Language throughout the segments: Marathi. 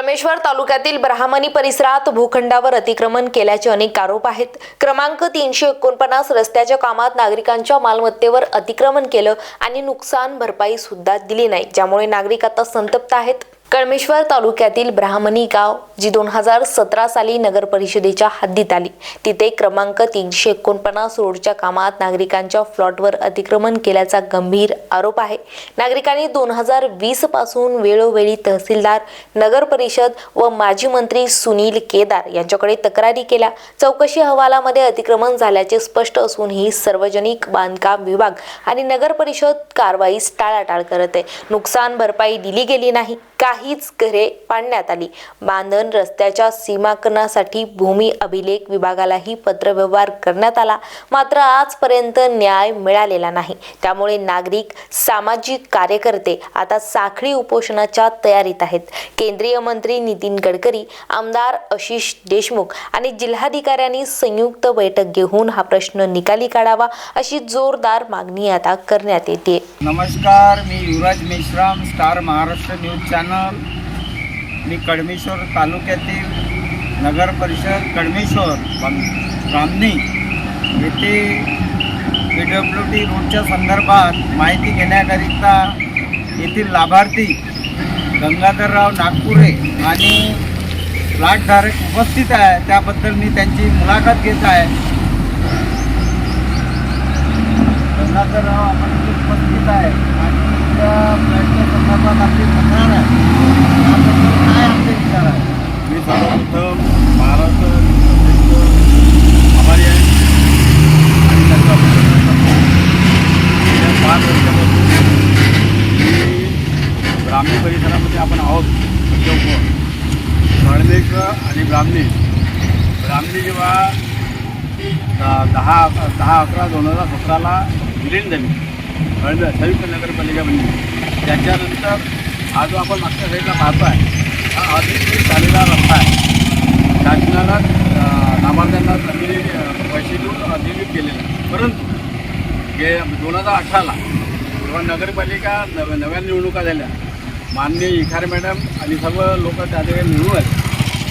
कळमेश्वर तालुक्यातील ब्राह्मणी परिसरात भूखंडावर अतिक्रमण केल्याचे अनेक आरोप आहेत. क्रमांक तीनशे एकोणपन्नास रस्त्याच्या कामात नागरिकांच्या मालमत्तेवर अतिक्रमण केलं आणि नुकसान भरपाई सुद्धा दिली नाही ज्यामुळे नागरिक आता संतप्त आहेत. कळमेश्वर तालुक्यातील ब्राह्मणी गाव जी दोन हजार सतरा साली नगर परिषदेच्या हद्दीत आली. तिथे क्रमांक तीनशे एकोणपन्नास रोडच्या कामात नागरिकांच्या फ्लॉटवर अतिक्रमण केल्याचा गंभीर आरोप आहे. नागरिकांनी दोन हजार वीसपासून वेळोवेळी तहसीलदार नगर परिषद व माजी मंत्री सुनील केदार यांच्याकडे तक्रारी केल्या. चौकशी अहवालामध्ये अतिक्रमण झाल्याचे स्पष्ट असूनही सार्वजनिक बांधकाम विभाग आणि नगर परिषद कारवाईस टाळाटाळ करत आहे. नुकसान भरपाई दिली गेली नाही. काहीच घरे पाडण्यात आली. बांधण रस्त्याच्या सीमांकनासाठी भूमी अभिलेख विभागालाही पत्रव्यवहार करण्यात आला. मात्र आजपर्यंत न्याय मिळालेला नाही. त्यामुळे नागरिक सामाजिक कार्यकर्ते आता साखळी उपोषणाच्या तयारीत आहेत. केंद्रीय मंत्री नितीन गडकरी आमदार आशिष देशमुख आणि जिल्हाधिकाऱ्यांनी संयुक्त बैठक घेऊन हा प्रश्न निकाली काढावा अशी जोरदार मागणी आता करण्यात येते. नमस्कार मी Yuvraj Meshram star Maharashtra news channel. मी कडमेश्वर तालुक्यातील नगर परिषद कडमेश्वर बं- येथे पी डब्ल्यू डी रोडच्या संदर्भात माहिती घेण्याकरिता येथील लाभार्थी गंगाधरराव नागपुरे आणि प्लॉटधारक उपस्थित आहे. त्याबद्दल मी त्यांची मुलाखत घेत आहे. गंगाधरराव आपण उपस्थित आहे. आणि त्या फ्लॅटच्या संदर्भात आपली तक्रार आहे त्याबद्दल काय आपले विचार आहे मी सर्वप्रथम महाराष्ट्र शासनाचे आभारी आहे आणि त्यांचा अभिनंदन करतो गेल्या पाच वर्षापासून मी ब्राह्मणी परिसरामध्ये आपण आहोत चौक कळमेश्वर आणि ब्राह्मणी. ब्राह्मणी जेव्हा दहा दहा अकरा दोन हजार सतराला विलीन झाली. कळमे संयुक्त नगरपालिका बनली. त्याच्यानंतर हा जो आपण मागच्या साईडला पाहतो आहे हा अधिकृत झालेला रस्ता आहे. शासनाला लाभार्थ्यांना जमिनी पैसे देऊन अधिकृत केलेला परंतु गे दोन हजार अठराला जेव्हा नगरपालिका नव नव्या निवडणुका झाल्या माननीय इखार मॅडम आणि सर्व लोक त्या ठिकाणी निवडून आले.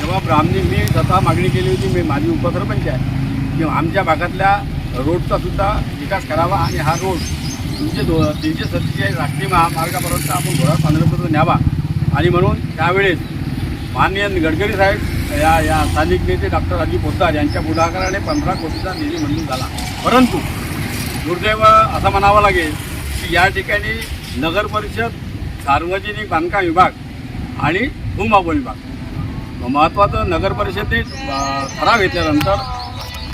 तेव्हा ब्राह्मणी मी स्वतः मागणी केली होती मी माझी उपसरपंच आहे. की आमच्या भागातल्या रोडचा सुद्धा विकास करावा आणि हा रोड तुमचे दो तीनशे सत्तेचाळीस राष्ट्रीय महामार्गापर्यंत आपण घोडा पांढऱ्यापर्यंत न्यावा. आणि म्हणून त्यावेळेस माननीय गडकरी साहेब या या स्थानिक नेते डॉक्टर राजीव पोद्दार यांच्या पुढाकाराने पंधरा कोटीचा निधी मंजूर झाला. परंतु दुर्दैव असं म्हणावं लागेल की या ठिकाणी नगरपरिषद सार्वजनिक बांधकाम विभाग आणि भूमापन विभाग महत्त्वाचं नगर परिषदेने ठराव घेतल्यानंतर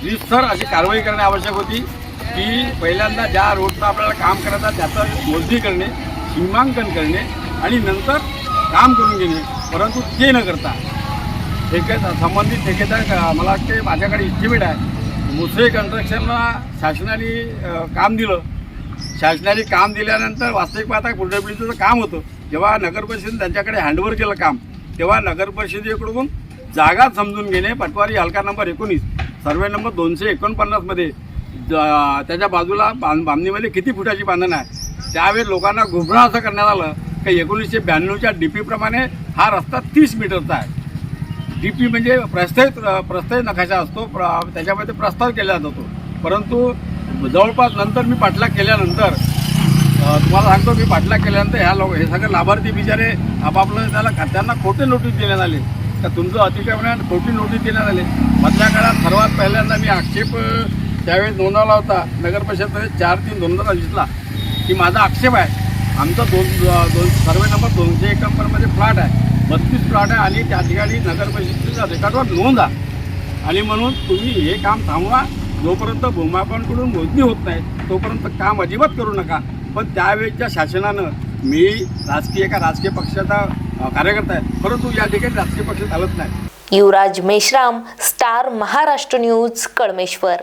विस्तर अशी कारवाई करणे आवश्यक होती की पहिल्यांदा ज्या रोडचं आपल्याला काम करायचं त्याचं मोजणी करणे सीमांकन करणे आणि नंतर काम करून घेणे परंतु ते न करता ठेके संबंधित ठेकेदार मला वाटते माझ्याकडे इस्टिमेट आहे मुसळी कन्स्ट्रक्शनला शासनाने काम दिलं. शासनाने काम दिल्यानंतर वास्तविक पाहता पुढच्या काम होतं. जेव्हा नगर परिषदेने त्यांच्याकडे हँडओव्हर केलं काम तेव्हा नगर परिषदेकडून जागा समजून घेणे पटवारी हलका नंबर एकोणीस सर्वे नंबर दोनशे एकोणपन्नासमध्ये ज- त्याच्या बाजूला बां बांधणीमध्ये किती फुटाची बांधण आहे? त्यावेळी लोकांना घुबरा असं करण्यात आलं की एकोणीसशे ब्याण्णवच्या डी पीप्रमाणे हा रस्ता तीस मीटरचा आहे. डी पी म्हणजे प्रस्तावित प्रस्तावित नकाशा असतो प्र त्याच्यामध्ये प्रस्ताव केला जातो. परंतु जवळपास नंतर मी पाठलाग केल्यानंतर तुम्हाला सांगतो मी पाठलाग केल्यानंतर ह्या लोक हे सगळे लाभार्थी बिचारे आपापलं त्याला त्यांना खोटे नोटीस देण्यात आले. तर तुमचं अतिक्रमण खोटी नोटीस देण्यात आले. मधल्या काळात सर्वात पहिल्यांदा मी आक्षेप त्यावेळेस नोंदवला होता नगर परिषदमध्ये चार तीन दोन हजार वीसला की माझा आक्षेप आहे. आमचा दोन दोन सर्वे नंबर दोनशे एकावन्नमध्ये फ्लॅट आहे. बत्तीस फ्लॅट आहे आणि त्या ठिकाणी नगर परिषदेच्या रेकॉर्डवर नोंद आणि म्हणून तुम्ही हे काम थांबवा. जोपर्यंत भूमापनकडून मोजणी होत नाही तोपर्यंत काम अजिबात करू नका. पण त्यावेळेच्या शासनानं मी राजकीय एका राजकीय पक्षाचा कार्यकर्ता आहे. परंतु या ठिकाणी राजकीय पक्ष चालत नाही. Yuvraj Meshram star Maharashtra news Kalmeshwar.